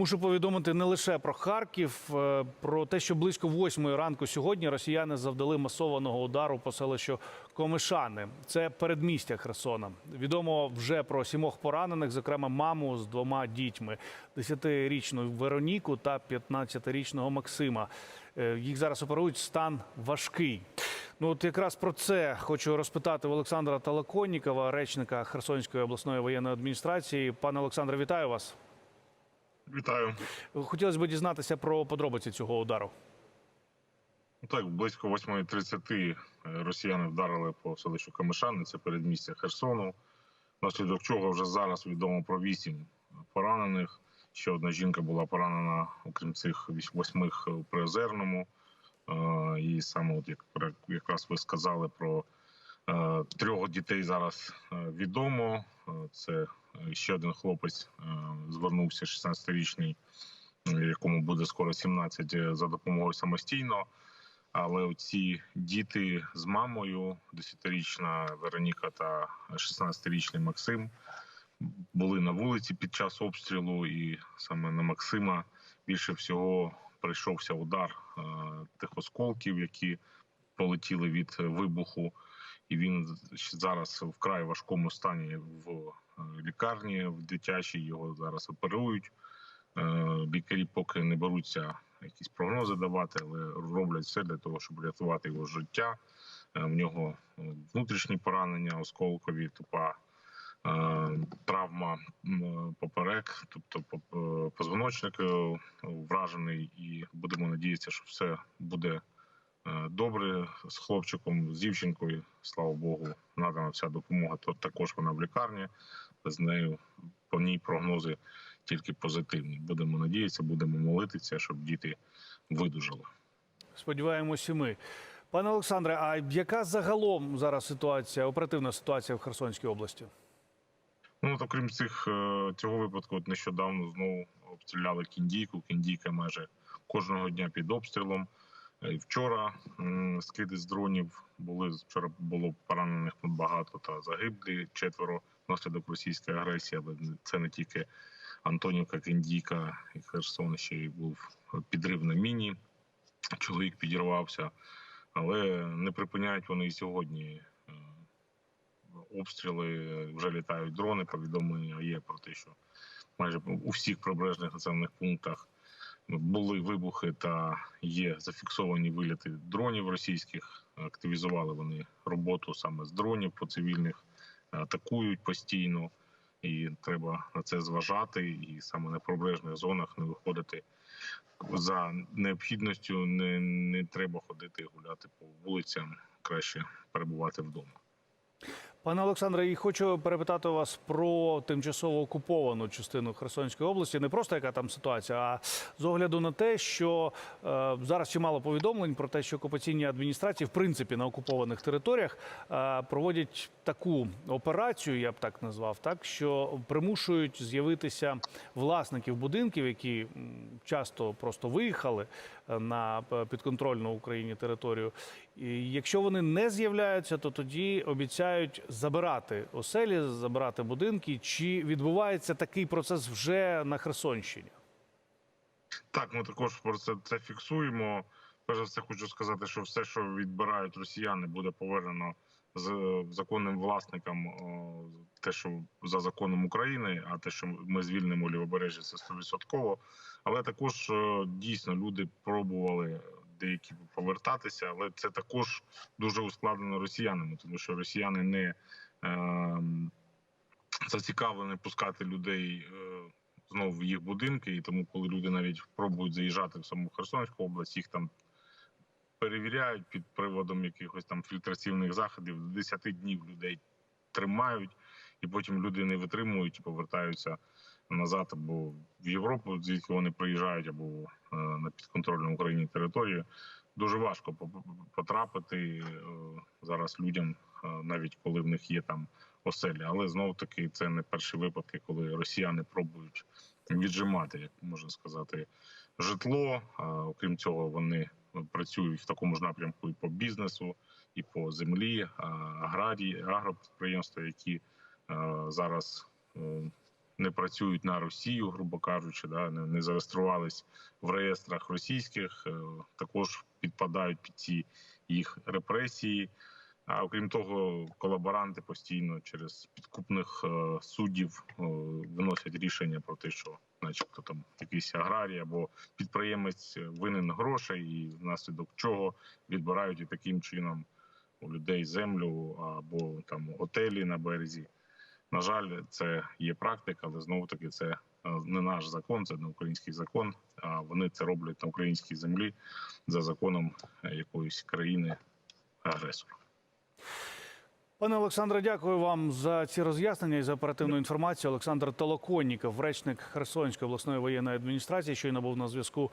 Мушу повідомити не лише про Харків, е, про те, що близько восьмої ранку сьогодні росіяни завдали масованого удару по селищу Комишани. Це передмістя Херсона. Відомо вже про сімох поранених, зокрема маму з двома дітьми: 10-річну Вероніку та 15-річного Максима. Е, Їх зараз оперують стан важкий. Ну, от якраз про це хочу розпитати в Олександра Талаконнікова, речника Херсонської обласної воєнної адміністрації. Пане Олександре, вітаю вас. Вітаю. Хотілося б дізнатися про подробиці цього удару. Так, близько 8.30 росіяни вдарили по селищу Камишани, це передмістя Херсону. Наслідок чого вже зараз відомо про вісім поранених. Ще одна жінка була поранена, окрім цих восьмих у Приозерному. Е, І саме, от як якраз ви сказали про е, трьох дітей зараз е, відомо. Е, Це ще один хлопець е, звернувся, 16-річний, е, якому буде скоро 17 е, за допомогою самостійно. Але ці діти з мамою, 10-річна Вероніка та 16-річний Максим, були на вулиці під час обстрілу, і саме на Максима більше всього прийшовся удар е, тих осколків, які полетіли від вибуху. І він зараз в край важкому стані в лікарні в дитячій. Його зараз оперують. Е, Лікарі поки не беруться якісь прогнози давати, але роблять все для того, щоб рятувати його життя. Е, В нього е, внутрішні поранення, осколкові, тупа травма поперек, тобто позвоночник вражений, і будемо надіятися, що все буде добре з хлопчиком, з дівчинкою. Слава Богу, надана вся допомога. То також вона в лікарні. З нею по ній прогнози тільки позитивні. Будемо надіятися, будемо молитися, щоб діти видужали. Сподіваємося, ми. Пане Олександре, а яка загалом зараз ситуація, оперативна ситуація в Херсонській області? Ну от окрім цих е, цього випадку, от нещодавно знову обстріляли кіндійку. Кіндійка майже кожного дня під обстрілом. Е, вчора скиди з дронів були вчора було поранених багато та загиблі четверо внаслідок російської агресії. Але це не тільки Антонівка, Кіндійка і Херсон, ще й був підрив на міні. Чоловік підірвався, але не припиняють вони і сьогодні. е, обстріли, вже літають дрони. Повідомлення є про те, що майже у всіх прибережних населених пунктах були вибухи та є зафіксовані виліти дронів російських. Активізували вони роботу саме з дронів по цивільних, атакують постійно, і треба на це зважати. І саме на прибережних зонах не виходити за необхідністю. Не, не треба ходити гуляти по вулицям, краще перебувати вдома. Пане Олександре, і хочу перепитати вас про тимчасово окуповану частину Херсонської області. Не просто яка там ситуація, а з огляду на те, що е, зараз чимало повідомлень про те, що окупаційні адміністрації, в принципі, на окупованих територіях е, проводять таку операцію, я б так назвав, так що примушують з'явитися власників будинків, які часто просто виїхали е, на е, підконтрольну Україні територію. І якщо вони не з'являються, то тоді обіцяють забирати оселі, забирати будинки. Чи відбувається такий процес вже на Херсонщині? Так, ми також про це, це фіксуємо. Перш за все, хочу сказати, що все, що відбирають росіяни, буде повернено з законним власникам. Те, що за законом України, а те, що ми звільнимо лівобережжя, це 100%. Але також е, дійсно люди пробували деякі повертатися, але це також дуже ускладнено росіянами, тому що росіяни не е, зацікавлені пускати людей. Е, знову в їх будинки, і тому, коли люди навіть пробують заїжджати в саму Херсонську область, їх там перевіряють під приводом якихось там фільтраційних заходів. До 10 днів людей тримають, і потім люди не витримують і повертаються назад або в Європу, звідки вони приїжджають, або е, на підконтрольну Україні територію. Дуже важко по- потрапити е, зараз людям, е, навіть коли в них є там оселі. Але знов таки це не перші випадки, коли росіяни пробують віджимати, як можна сказати, житло. Окрім цього, вони працюють в такому ж напрямку і по бізнесу, і по землі, аграрії, агропідприємства, які зараз не працюють на Росію, грубо кажучи, да, не, не зареєструвались в реєстрах російських, е, також підпадають під ці їх репресії. А окрім того, колаборанти постійно через підкупних е, суддів е, виносять рішення про те, що, начебто, там якийсь аграрій або підприємець винен грошей, і внаслідок чого відбирають і таким чином у людей землю або там готелі на березі. На жаль, це є практика, але знову таки це е, не наш закон, це не український закон. А вони це роблять на українській землі за законом е, якоїсь країни агресора. Пане Олександре, дякую вам за ці роз'яснення і за оперативну інформацію. Олександр Толоконніков, речник Херсонської обласної воєнної адміністрації, щойно був на зв'язку